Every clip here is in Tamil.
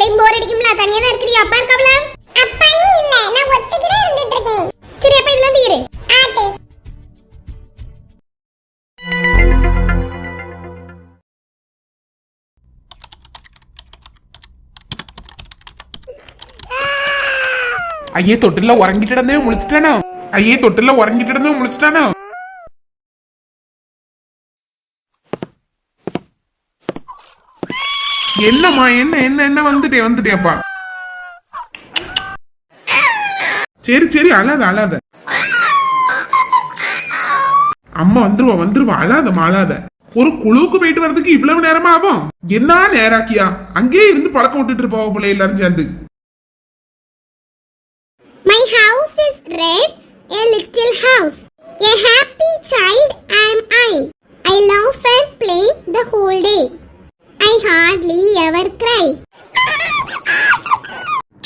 வீட்லயும் போர் அடிக்கும்ல தனியா தான் இருக்கிறியா? அப்பா இருக்காவல அப்பாயும் இல்ல நான் ஒத்தைக்கு தான் இருந்துட்டு இருக்கேன். சரி அப்ப இதுல வந்து இரு ஆட்டு. ஐயே தொட்டில உறங்கிட்டு இருந்தே முழிச்சிட்டானோ? ஐயே தொட்டில உறங்கிட்டு இருந்தே முழிச்சிட்டானோ? என்னம்மா என்ன என்ன என்ன வந்துட்டே வந்துட்டேப்பா சரி சரி அழாத அழாத அம்மா வந்துருவா வந்துருவா அழாதம்மா அழாத ஒரு குழுவுக்கு போயிட்டு வர்றதுக்கு இவ்வளவு நேரமா ஆகும் என்ன நேராக்கியா அங்கேயே இருந்து பழக்கம் விட்டுட்டு இருப்பாவ போல எல்லாரும் சேர்ந்து My house is red, a little house. A happy child am I. I laugh and play the whole day. I hardly ever cry.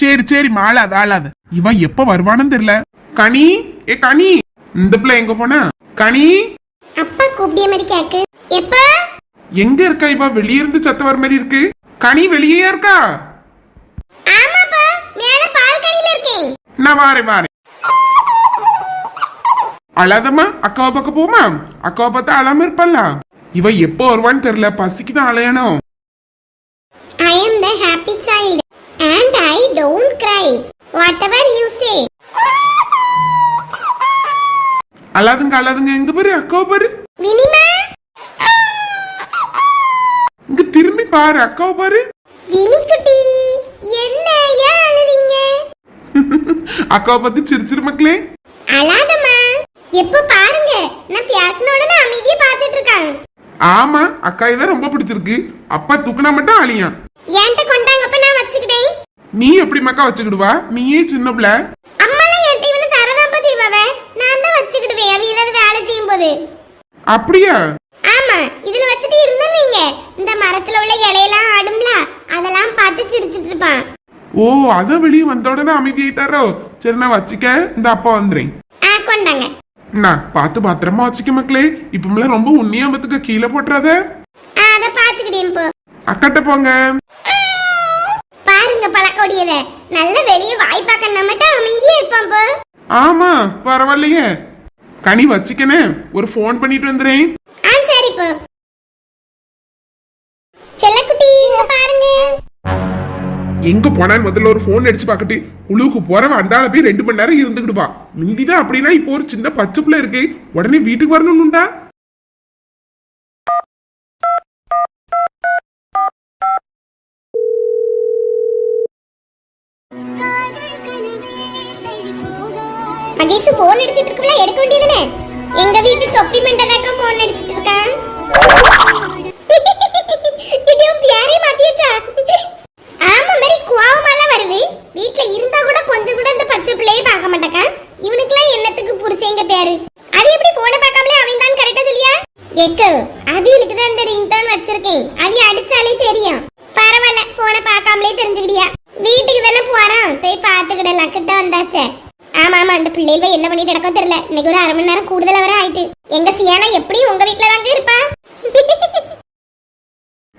சரி சரி மாளாத ஆளாத. இவன் எப்ப வருவான்னு தெரியல. கனி ஏ கனி. இந்த பிள்ளை எங்க போனா? கனி. அப்பா கூப்பிடிய மாதிரி கேக்கு. எப்ப? எங்க இருக்கா இவ? வெளியே இருந்து சத்த வர மாதிரி இருக்கு. கனி வெளியே இருக்கா? ஆமாப்பா மேல பால்கனில இருக்கேன். நான் வாரேன் வாரேன். அழாதம்மா அக்காவை பார்க்க போமா? அக்காவை பார்த்தா அழாம இருப்பல்ல இவ எப்போ வருவான்னு தெரியல. பசிக்கு தான் அலையணும். I am the happy child and I don't cry. Whatever you say. அழாதுங்க அழாதுங்க. எங்க பாரு அக்காவை பாரு. வினிமா? இங்க திரும்பி பாரு அக்காவை பாரு. வினி குட்டி என்ன ஏன் அழுறீங்க? அக்காவை பார்த்து சிரிச்சிரு மக்களே. அழாதம்மா. எப்போ பாருங்க. நான் பேசின உடனே அமைதியா பார்த்துட்டு இருக்காங்க ஆமா அக்கா இதான் ரொம்ப பிடிச்சிருக்கு. அப்பா தூக்குனா மட்டும் அழியான் என்கிட்ட கொண்டாங்கப்ப நான் வச்சுக்கிட்டேன். நீ எப்படி மக்கா வச்சுக்கிடுவா? நீயே சின்ன பிள்ளை. அம்மாலாம் என்கிட்ட இவனு தரதாப்பா செய்வாவ. நான் தான் வச்சுக்கிடுவேன். அவ ஏதாவது வேலை செய்யும் போது அப்படியா? ஆமா இதுல வச்சுட்டு இருந்தோம் நீங்க இந்த மரத்துல உள்ள இலையெல்லாம் ஆடும்ல அதெல்லாம் பார்த்து சிரிச்சிட்டு இருப்பான். ஓ அதான் வெளியே வந்த உடனே அமைதியாயிட்டாரோ சரி நான் வச்சுக்க. இந்த அப்பா வந்துறேன். ஆ கொண்டாங்க. நான் பார்த்து பத்திரமா வச்சுக்க மக்களே. இப்பமெல்லாம் ரொம்ப உண்மையா பத்துக்க கீழே போட்டுறாத. அதை பார்த்துக்கிட்டேன் இப்போ அக்கட்ட போங்க. பாருங்க பழக்கோடியத. நல்ல வெளியே வாய் பார்க்க மட்டும் அமைதியா இருப்பான் போ. ஆமா பரவாயில்லையே. கனி வச்சுக்கனே ஒரு ஃபோன் பண்ணிட்டு வந்துறேன் ஆ சரி இப்போ செல்லக்குட்டி இங்க பாருங்க. எங்க போனான்னு முதல்ல ஒரு ஃபோன் அடிச்சு பார்க்கட்டு. குழுவுக்கு போறவ அந்தால போய் ரெண்டு மணி நேரம் இருந்துக்கிடுவா மீதிதான் அப்படின்னா இப்போ ஒரு சின்ன பச்சை பிள்ளை இருக்கு. உடனே வீட்டுக்கு வரணும்னுண்டா? மகேஷ் போன் அடிச்சிட்டு இருக்கல எடுக்க வேண்டியதுனே. எங்க வீட்டு தொப்பி மண்டதாக்க போன் அடிச்சிட்டு இருக்கான் இது பியாரே மாத்தியாச்சா? ஆமா மாதிரி கோவமாலாம் வருது. வீட்ல இருந்தா கூட கொஞ்சம் கூட இந்த பச்சை பிள்ளையே பார்க்க மாட்டேக்கா. இவனுக்குலாம் என்னத்துக்கு புருஷங்க பேரு? அது எப்படி போனை பார்க்காமலே அவன் தான் கரெக்டா சொல்லியா? எக்கு அவிகளுக்கு தான் இந்த ரிங்டோன் வச்சிருக்கேன். அவி அடிச்சாலே தெரியும். பரவாயில்ல போனை பார்க்காமலே தெரிஞ்சுக்கிட்டியா? வீட்டுக்கு தானே போறான். போய் பார்த்துக்கிடலாம். கிட்ட வந்தாச்சே. ஆமா ஆமா அந்த பிள்ளைகள் என்ன பண்ணிட்டு நடக்கும் தெரியல. இன்னைக்கு ஒரு அரை மணி நேரம் கூடுதலா வர ஆயிட்டு. எங்க சியானா எப்படியும் உங்க வீட்ல தாங்க இருப்பா?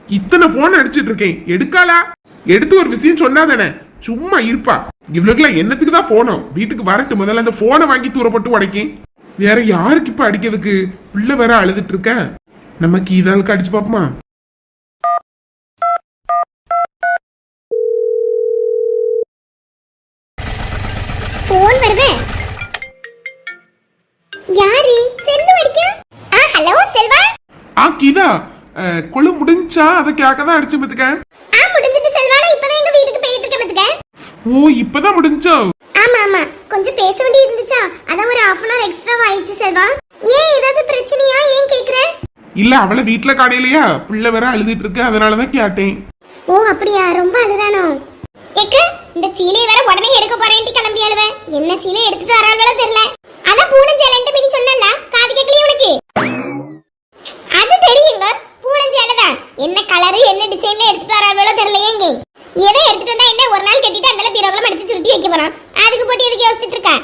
இத்தனை போன் அடிச்சிட்டு இருக்கேன். எடுக்காளா? எடுத்து ஒரு விஷயம் சொன்னாதானே சும்மா இருப்பா. இவ்வளவுக்குலாம் என்னத்துக்கு தான் போனோம் வீட்டுக்கு வரட்டு முதல்ல அந்த போனை வாங்கி தூரப்பட்டு உடைக்கும் வேற யாருக்கு இப்ப அடிக்கிறதுக்கு? பிள்ளை வேற அழுதுட்டு இருக்க? நம்ம கீதாளுக்கு அடிச்சு பாப்போமா போன் வருவே? யாரு? செல்லு அடிக்கா ஆ ஹலோ செல்வா? ஆ கீதா. கொழு முடிஞ்சா அதை கேட்க தான் அடிச்சு பத்துக்க. ஆ முடிஞ்சிட்டு செல்வா நான் எங்க வீட்டுக்கு போயிட்டு இருக்கேன் பாத்துக்க. ஓ இப்பதான் முடிஞ்சோ? ஆமா ஆமா. கொஞ்சம் பேச வேண்டி இருந்துச்சா? அதான் ஒரு ஹாஃப் அன் எக்ஸ்ட்ரா ஆயிடுச்சு செல்வா. ஏன் ஏதாவது பிரச்சனையா? ஏன் கேக்குற? இல்ல அவளை வீட்டுல காணையிலையா பிள்ளை வேற அழுதுட்டு இருக்கு அதனாலதான் கேட்டேன். ஓ அப்படியா? ரொம்ப அழுறானோ? எக்கு இந்த சீலையை வேற உடனே எடுக்க போறேன்ட்டு கிளம்பி அழுவ. என்ன சீலை எடுத்துட்டு வராங்களோ தெரியல. அதான் பூனை சேலன்ட்டு மினி சொன்னல காது கேட்கலையே உனக்கு? அது தெரியுங்க. பூனை என்ன டிசைன்ல எடுத்துட்டு வராங்களோ தெரியலையேங்க எதை எடுத்துட்டு வந்தா என்ன ஒரு நாள் கட்டிட்டு அந்த பீரோக்குள்ள மடிச்சு சுருட்டி வைக்க போறோம் அதுக்கு போட்டு எதுக்கு யோசிச்சுட்டு இருக்கா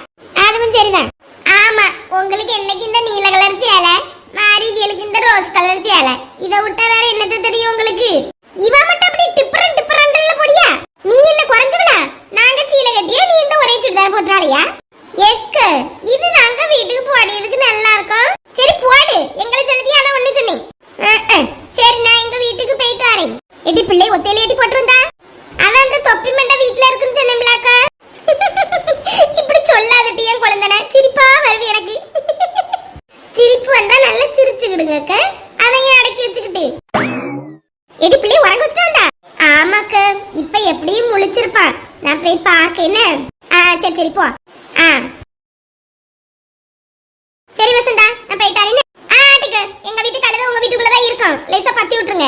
அதுவும் சரிதான் ஆமா உங்களுக்கு என்னைக்கு இந்த நீல கலர் சேலை மாரிவியலுக்கு இந்த ரோஸ் கலர் சேலை இதை விட்டா வேற என்னது தெரியும் உங்களுக்கு இவ மட்டும் அப்படி டிஃபரண்ட் டிஃபரண்ட்ல போடியா நீ என்ன குறைஞ்சவளா நாங்க சீலை கட்டியா நீ இந்த ஒரே சுடிதார் போட்டாலியா எக்க இது நாங்க வீட்டுக்கு போடியதுக்கு நல்லா இருக்கும். சரி போடு. எங்களை சொல்லுதியா? அதான் ஒண்ணு சொன்னேன். சரி நான் எங்க வீட்டுக்கு போயிட்டு வரேன். எடி பிள்ளை ஒத்தையில எடி போட்டிருந்தா? அதான் அந்த தொப்பி மண்டை வீட்டுல இருக்குன்னு சொன்னேன்லாக்கா இப்படி சொல்லாதட்டி என் குழந்தைன. சிரிப்பா வருது எனக்கு. சிரிப்பு வந்தா நல்லா சிரிச்சுக்கிடுங்க அக்கா. அதையும் அடக்கி வச்சுக்கிட்டு? எடி பிள்ளை உறங்க வச்சுட்டு வந்தா? ஆமாக்க. இப்ப எப்படியும் முழிச்சிருப்பா நான் போய் பாக்கேன்னு ஆ சரி சரி போ. ஆ. சரி வசந்தா நான் போயிட்டாரேன்னு ஆ ஆட்டுக்கு எங்க வீட்டு கழுதை உங்க வீட்டுக்குள்ள தான் இருக்கும். லேசா பத்தி விட்டுருங்க.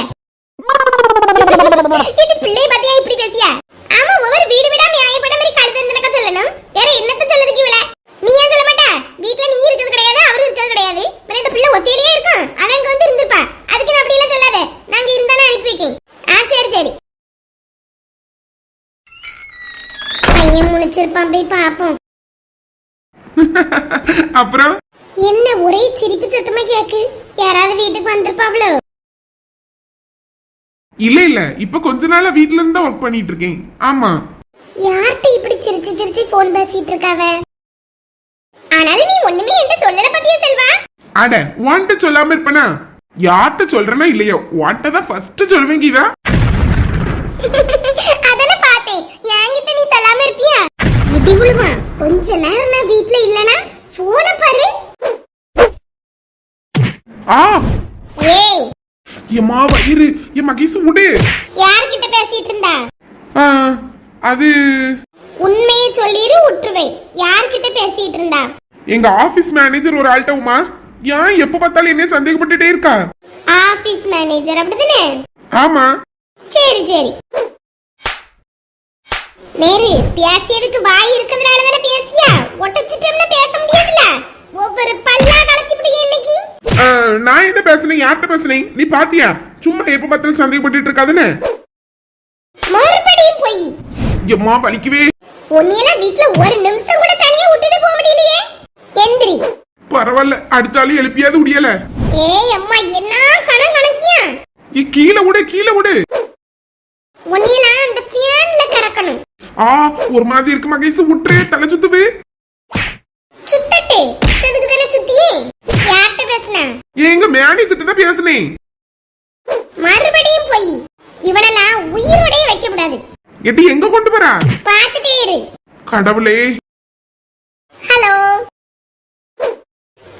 இது பிள்ளை பாத்தியா இப்படி பேசியா? ஆமா ஒவ்வொரு வீடு வீடா நியாயப்பட்ட மாதிரி கழுதை இருந்தனக்க சொல்லணும். வேற என்னத்த சொல்லுதுக்கு இவள? நீ ஏன் சொல்ல மாட்டா? வீட்ல நீ இருக்கிறது கிடையாது அவரு இருக்கிறது கிடையாது. வேற இந்த பிள்ளை ஒத்தையிலேயே இருக்கும் அவன் இங்க வந்து இருந்திருப்பா. அதுக்கு நான் அப்படி எல்லாம் சொல்லாத. நாங்க இருந்தானே அனுப்பி வைக்கேன். ஆ சரி சரி. பையன் முழிச்சிருப்பான் போய் பாப்போம் அப்புறம்? என்ன ஒரே சிரிப்பு சத்தமா கேக்கு? யாராவது வீட்டுக்கு வந்திருப்பாவ்ளோ இல்ல இல்ல. இப்ப கொஞ்ச நாளா வீட்ல இருந்து ஒர்க் பண்ணிட்டு இருக்கேன் ஆமா. யார்கிட்ட இப்படி சிரிச்சு சிரிச்சு போன் பேசிட்டு இருக்காவ ஆனாலும் நீ ஒண்ணுமே என்கிட்ட சொல்லல பத்தியா செல்வா? அட உன்கிட்ட சொல்லாம இருப்பனா? யார்கிட்ட சொல்றேனா இல்லையோ உன்கிட்ட தான் ஃபர்ஸ்ட் சொல்லுவேங்க இவ அதானே பார்த்தேன். என்கிட்ட நீ சொல்லாம இருப்பியா? இடி விழுவா கொஞ்ச நேரம் நான் வீட்ல இல்லனா போன பாரு. ஆ. ஏய். எம்மா வயிறு என் மகேசு விடு யார்கிட்ட பேசிட்டு இருந்தா? ஆ, அது உண்மையை சொல்லிரு உற்றுவை. யார்கிட்ட பேசிட்டு இருந்தா? எங்க ஆபீஸ் மேனேஜர் ஒரு ஆள்கிட்ட உமா. ஏன் எப்ப பார்த்தாலும் என்ன சந்தேகப்பட்டுட்டே இருக்கா? ஆபீஸ் மேனேஜர் அப்படிதானே? ஆமா. சரி சரி. நேரு பேசியதுக்கு வாய் இருக்கிறதுனால தானே பேசியா ஒட்டச்சிட்டோம்னா பேச முடியாதுல ஒவ்வொரு பல்லா கலச்சிப்படி இன்னைக்கு ஆ, பேசுனேன் யார்கிட்ட பேசுனேன் நீ பாத்தியா? சும்மா எப்ப பார்த்தாலும் சந்தேகப்பட்டுட்டு இருக்காதுன்னு. மறுபடியும் போய். எம்மா வலிக்கவே உன்னையெல்லாம் வீட்ல ஒரு நிமிஷம் கூட தனியா விட்டுட்டு போக முடியலையே. எந்திரி. பரவாயில்ல அடிச்சாலும் எழுப்பியாவது முடியல ஏய் அம்மா என்ன கணம் கணக்கியா? ஏ கீழே விடு கீழே விடு. உன்னையெல்லாம் அந்த ஃபேன்ல கறக்கணும். ஆ ஒரு மாதிரி இருக்கு மகேஷ் விட்டுரு தலை சுத்துது சுத்தட்டு சுத்ததுக்கு தானே சுத்தியே யார்கிட்ட பேசுன மேனேஜர்கிட்ட தான் பேசுனேன். மறுபடியும் போய். இவனெல்லாம் உயிரோடயே வைக்க கூடாது எட்டி எங்க கொண்டு போறா? பார்த்துட்டே இரு. கடவுளே. ஹலோ.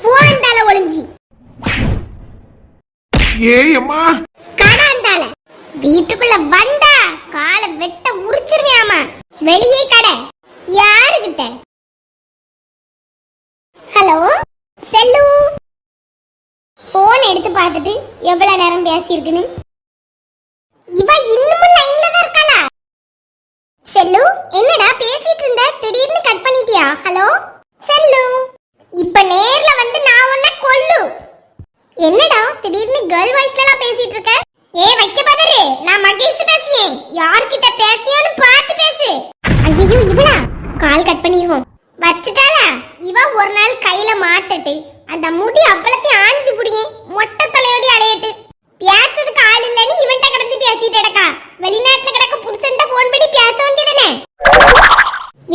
போண்டால ஒளிஞ்சி. ஏய் அம்மா கடாண்டால வீட்டுக்குள்ள வந்தா காலை வெட்ட உரிச்சிருவியாமா. வெளியே கடை யாருகிட்ட ஹலோ செல்லு போன் எடுத்து பார்த்துட்டு இவ இன்னமும் லைன்ல தான் இருக்காளா? செல்லு என்னடா பேசிட்டு இருந்த? திடீர்னு கட் பண்ணிட்டியா? ஹலோ செல்லு இப்ப நேர்ல வந்து நான் கொல்லு. என்னடா திடீர்னு கேர்ள் வாய்ஸ்ல எல்லாம் பேசிட்டு இருக்க? ஏ வைக்க நான் மகேஷ் பேசியேன் யார்கிட்ட பேசியோன்னு பார்த்து பேசு. ஐயோ இவளா? கால் கட் பண்ணிடுவோம் வச்சுட்டாளா? இவ ஒரு நாள் கையில மாட்டட்டு அந்த முடி அவ்வளத்தையும் ஆஞ்சு புடியே மொட்டை தலையோடி அலையட்டு பேசுறதுக்கு ஆள் இல்லைன்னு இவன்ட்ட கிடந்து பேசிட்டு கிடக்கா வெளிநாட்டுல கிடக்க புருஷன்ட்ட போன் பண்ணி பேச வேண்டியதானே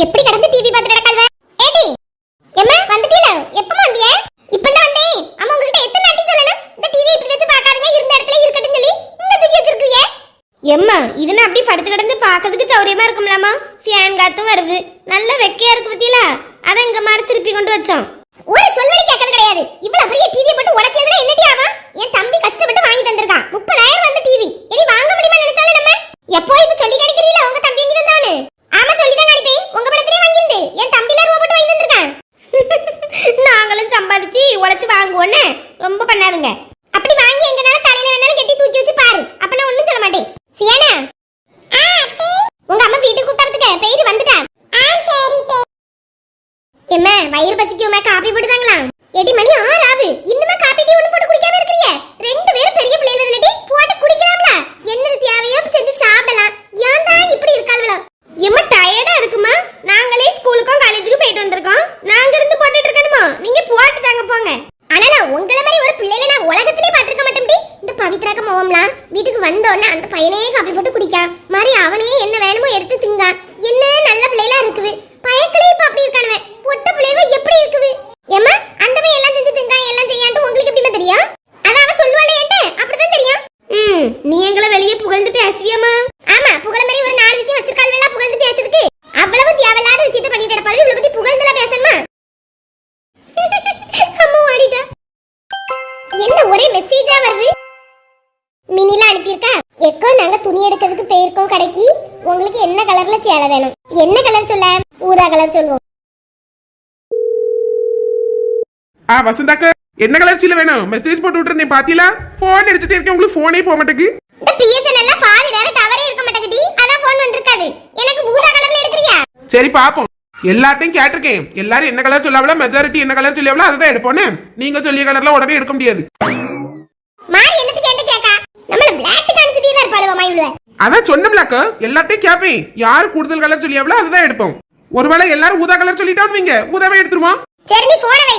எப்படி கிடந்து டிவி பார்த்து கிடக்கல்வ ஏடி எம்மா வந்துட்டீல எப்பமா வந்திய இப்பதான் வந்தேன் அம்மா உங்ககிட்ட எத்தனை நாட்டி சொல்லணும் இந்த டிவி இப்படி வச்சு பார்க்காதீங்க இருந்த இடத்துல இருக்கட்டும் சொல்லி இந்த தூக்கி வச்சிருக்கீங்க எம்மா இதுன்னு அப்படி படுத்து கிடந்து பார்க்கிறதுக்கு சௌரியமா இருக்கும்லாமா ஃபேன் வருது. நல்ல வெக்கையா இருக்கு பத்தியில அதான் இங்க மாதிரி திருப்பி கொண்டு வச்சோம். ஒரு சொல்வழி கேட்கறது கிடையாது. இவ்வளவு பெரிய டிவி போட்டு உடச்சதுனா என்னடி ஆகும் என் தம்பி கஷ்டப்பட்டு வாங்கி தந்திருக்கான் முப்பதாயிரம் வந்து டிவி இனி வாங்க முடியுமா நினைச்சாலே நம்ம? எப்போ இப்ப சொல்லி கிடைக்கிறீல உங்க தம்பி இங்க வந்தானு ஆமா சொல்லி தான் காணிப்பேன். உங்க படத்திலே வாங்கிருந்து என் தம்பில ரூபா போட்டு வாங்கி தந்திருக்கான் நாங்களும் சம்பாதிச்சு உழைச்சு வாங்குவோன்னு ரொம்ப பண்ணாதுங்க. அப்படி வாங்கி எங்கனால தலையில வேணாலும் கட்டி தூக்கி வச்சு பாரு அப்ப நான் ஒண்ணும் சொல்ல மாட்டேன் சியானா உங்க அம்மா வீட்டுக்கு கூப்பிட்டதுக்கு போயிட்டு வந்துட்டா எம்மா வயிறு பசிக்குமா காப்பி போட்டுதாங்களா எடி மணி ஆறாவது இன்னுமா காப்பி டீ ஒண்ணு போட்டு குடிக்காம இருக்கிறிய ரெண்டு பவித்ராக்க போவோம்லாம் வீட்டுக்கு வந்தோடனே அந்த பையனே காப்பி போட்டு குடிக்கான் மாதிரி அவனே என்ன வேணுமோ எடுத்து திங்கான் என்ன நல்ல பிள்ளைகளா இருக்குது பயக்கிளே இப்ப அப்படி இருக்கானுவ பொட்ட பிள்ளைவ எப்படி இருக்குது ஏம்மா அந்த பையன் எல்லாம் திந்து திங்கான் எல்லாம் செய்யான்ட்டு உங்களுக்கு எப்படிமா தெரியும் அதான் அவ சொல்லுவாளே என்கிட்ட அப்படிதான் தெரியும் ம் நீ எங்களை வெளியே புகழ்ந்து ஆமா புகழ மாதிரி ஒரு நாலு விஷயம் வச்சிருக்காள் வேணா புகழ்ந்து பேசுறதுக்கு. அவ்வளவு தேவையில்லாத விஷயத்த பண்ணிட்டு இருப்பாள் இவ்வளவு பத்தி புகழ்ந்துல பேசணுமா? அம்மா ஓடிட்டா. என்ன ஒரே மெசேஜா வருது? மினில அனுப்பியிருக்கா? எக்கோ நாங்க துணி எடுக்கிறதுக்கு போயிருக்கோம் கடைக்கு. உங்களுக்கு என்ன கலர்ல சேலை வேணும்? என்ன கலர் சொல்ல? ஊதா கலர் சொல்லுவோம். ஆ வசந்தாக்கா என்ன கலர் சீல வேணும்? மெசேஜ் போட்டு விட்டுருந்தேன் பாத்தீங்களா? போன் அடிச்சுட்டே இருக்கேன் உங்களுக்கு போனே போக மாட்டேங்குது. பாதி நேரம் டவரே இருக்க மாட்டேங்குது அதான் போன் வந்திருக்காது. எனக்கு ஊதா கலர்ல எடுக்கறியா? சரி பாப்போம். எல்லாத்தையும் கேட்டிருக்கேன். எல்லாரும் என்ன கலர் சொல்லாவல மெஜாரிட்டி என்ன கலர் சொல்லாவல அதுதான் எடுப்போன்னு நீங்க சொல்லிய கலர்ல உடனே எடுக்க முடியாது. மாறி என்னத்துக்கு கேட்டு கேக்கா? நம்மள பிளாக் காமிச்சிட்டே தான் இருப்பாளுவா மாயுள்ள அதான் சொன்னோம்லாக்க எல்லாத்தையும் கேப்பேன். யார் கூடுதல் கலர் சொல்லியாவல அதுதான் எடுப்போம். ஒருவேளை எல்லாரும் ஊதா கலர் சொல்லிட்டோம் நீங்க ஊதாவே எடுத்துருவோம். சரி நீ போன வை.